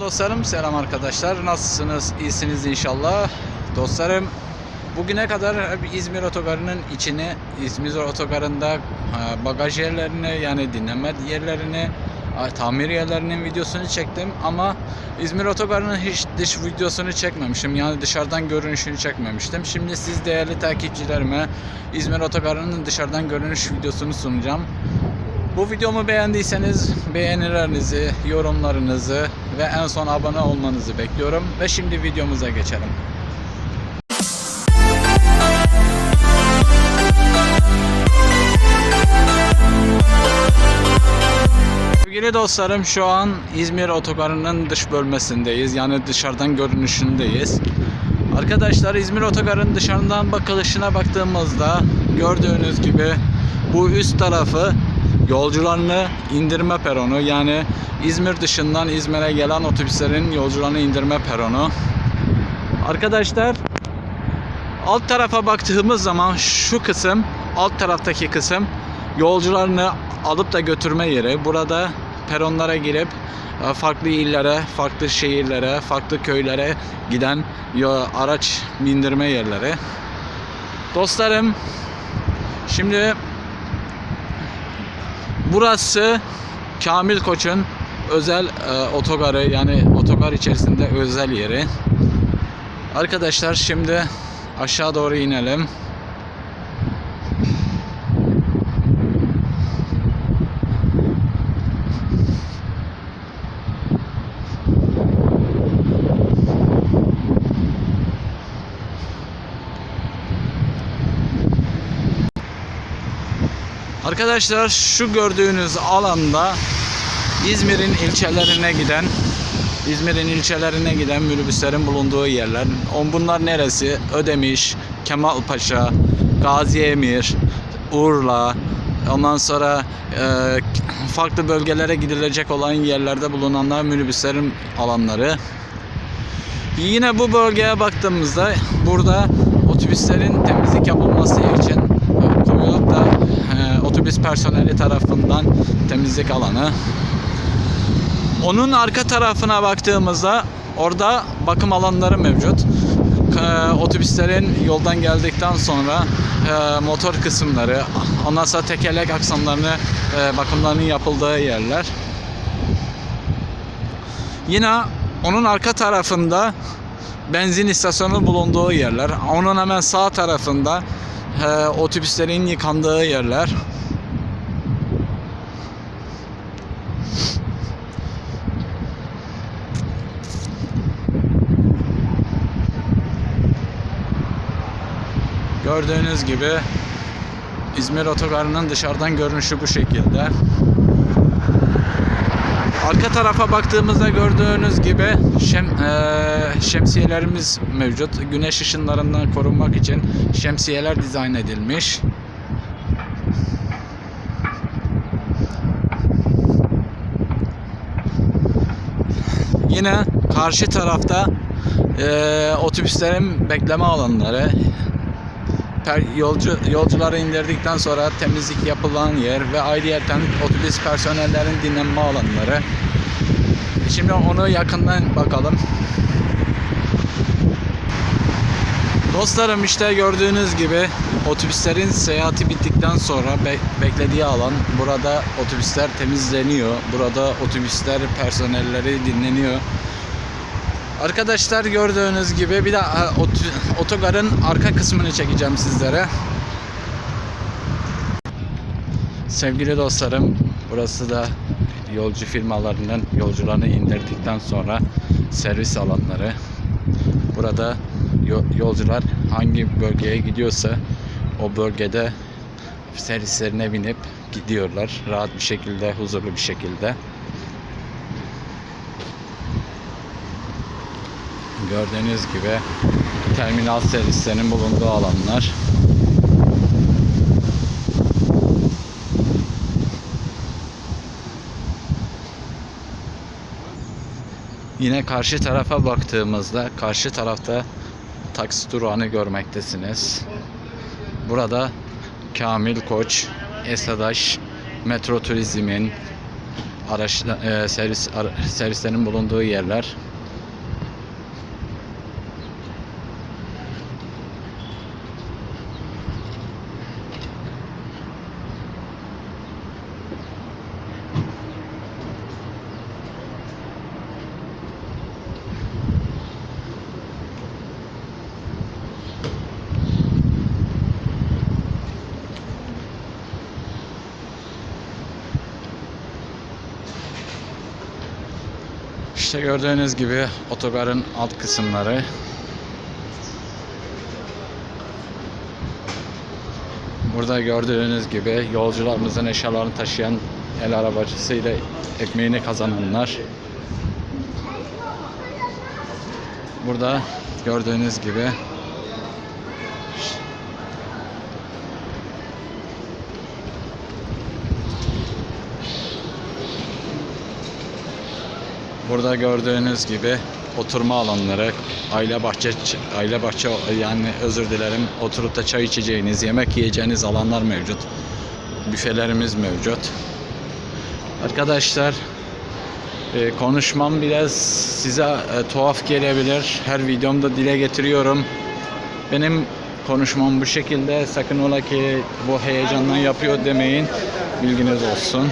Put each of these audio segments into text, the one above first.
Dostlarım selam arkadaşlar. Nasılsınız? İyisiniz inşallah. Dostlarım bugüne kadar İzmir otogarının içini, İzmir otogarında e, bagaj yerlerini yani dinleme yerlerini, tamir yerlerinin videosunu çektim ama İzmir otogarının hiç dış videosunu çekmemişim. Yani dışarıdan görünüşünü çekmemiştim. Şimdi siz değerli takipçilerime İzmir otogarının dışarıdan görünüş videosunu sunacağım. Bu videomu beğendiyseniz beğenilerinizi, yorumlarınızı ve en son abone olmanızı bekliyorum. Ve şimdi videomuza geçelim. Sevgili dostlarım şu an İzmir otogarının dış bölmesindeyiz. Yani dışarıdan görünüşündeyiz. Arkadaşlar İzmir otogarının dışarıdan bakılışına baktığımızda gördüğünüz gibi bu üst tarafı yolcularını indirme peronu yani İzmir dışından İzmir'e gelen otobüslerin yolcularını indirme peronu. Arkadaşlar alt tarafa baktığımız zaman şu kısım alt taraftaki kısım yolcularını alıp da götürme yeri. Burada peronlara girip e, farklı illere, farklı şehirlere, farklı köylere giden araç bindirme yerleri. Dostlarım şimdi Burası Kamil Koç'un özel e, otogarı yani otogar içerisinde özel yeri. Arkadaşlar şimdi aşağı doğru inelim. Arkadaşlar şu gördüğünüz alanda İzmir'in ilçelerine giden İzmir'in ilçelerine giden minibüslerin bulunduğu yerler. On bunlar neresi? Ödemiş, Kemalpaşa, Gazi Emir, Urla, ondan sonra e, farklı bölgelere gidilecek olan yerlerde bulunanlar minibüslerin alanları. Yine bu bölgeye baktığımızda burada otobüslerin temizlik yapılması için koyulup da otobüs personeli tarafından temizlik alanı. Onun arka tarafına baktığımızda orada bakım alanları mevcut. E, otobüslerin yoldan geldikten sonra e, motor kısımları, ondan sonra tekerlek aksamlarını e, bakımlarının yapıldığı yerler. Yine onun arka tarafında benzin istasyonu bulunduğu yerler. Onun hemen sağ tarafında e, otobüslerin yıkandığı yerler. Gördüğünüz gibi İzmir otogarının dışarıdan görünüşü bu şekilde. Arka tarafa baktığımızda gördüğünüz gibi şem, eee, şemsiyelerimiz mevcut. Güneş ışınlarından korunmak için şemsiyeler dizayn edilmiş. Yine karşı tarafta eee, otobüslerin bekleme alanları, yolcu yolcuları indirdikten sonra temizlik yapılan yer ve ayrıyeten otobüs personellerin dinlenme alanları. Şimdi onu yakından bakalım. Dostlarım işte gördüğünüz gibi otobüslerin seyahati bittikten sonra be- beklediği alan burada otobüsler temizleniyor. Burada otobüsler personelleri dinleniyor. Arkadaşlar gördüğünüz gibi bir de ot- otogarın arka kısmını çekeceğim sizlere. Sevgili dostlarım, burası da yolcu firmalarının yolcularını indirdikten sonra servis alanları. Burada yo- yolcular hangi bölgeye gidiyorsa o bölgede servislerine binip gidiyorlar rahat bir şekilde, huzurlu bir şekilde. Gördüğünüz gibi terminal servislerinin bulunduğu alanlar. Yine karşı tarafa baktığımızda karşı tarafta taksi durağını görmektesiniz. Burada Kamil Koç, Esadaş, Metro Turizm'in araç e, servis ara- servislerin bulunduğu yerler. İşte gördüğünüz gibi otogarın alt kısımları. Burada gördüğünüz gibi yolcularımızın eşyalarını taşıyan el arabacısıyla ekmeğini kazananlar. Burada gördüğünüz gibi Burada gördüğünüz gibi oturma alanları, aile bahçe aile bahçe yani özür dilerim oturup da çay içeceğiniz, yemek yiyeceğiniz alanlar mevcut. Büfelerimiz mevcut. Arkadaşlar e, konuşmam biraz size e, tuhaf gelebilir. Her videomda dile getiriyorum. Benim konuşmam bu şekilde. Sakın ola ki bu heyecandan yapıyor demeyin. Bilginiz olsun.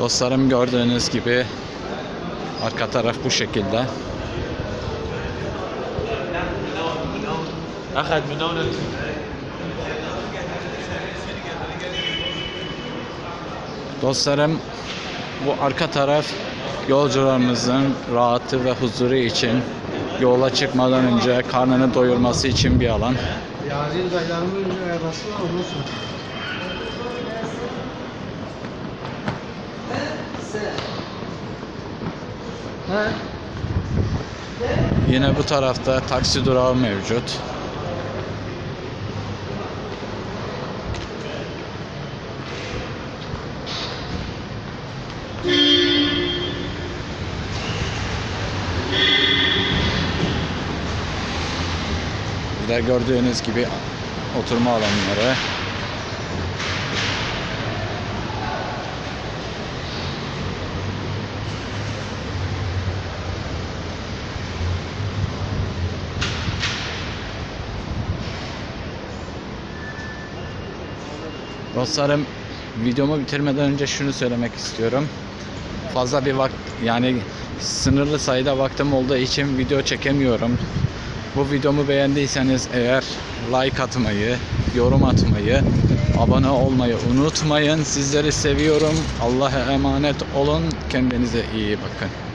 Dostlarım gördüğünüz gibi arka taraf bu şekilde. أخذ من هون Dostlarım bu arka taraf yolcularımızın rahatı ve huzuru için yola çıkmadan önce karnını doyurması için bir alan. Yazın dayılarımın arabası var ondan sonra. Yine bu tarafta taksi durağı mevcut. Burada gördüğünüz gibi oturma alanları. Dostlarım videomu bitirmeden önce şunu söylemek istiyorum. Fazla bir vakt yani sınırlı sayıda vaktim olduğu için video çekemiyorum. Bu videomu beğendiyseniz eğer like atmayı, yorum atmayı, abone olmayı unutmayın. Sizleri seviyorum. Allah'a emanet olun. Kendinize iyi bakın.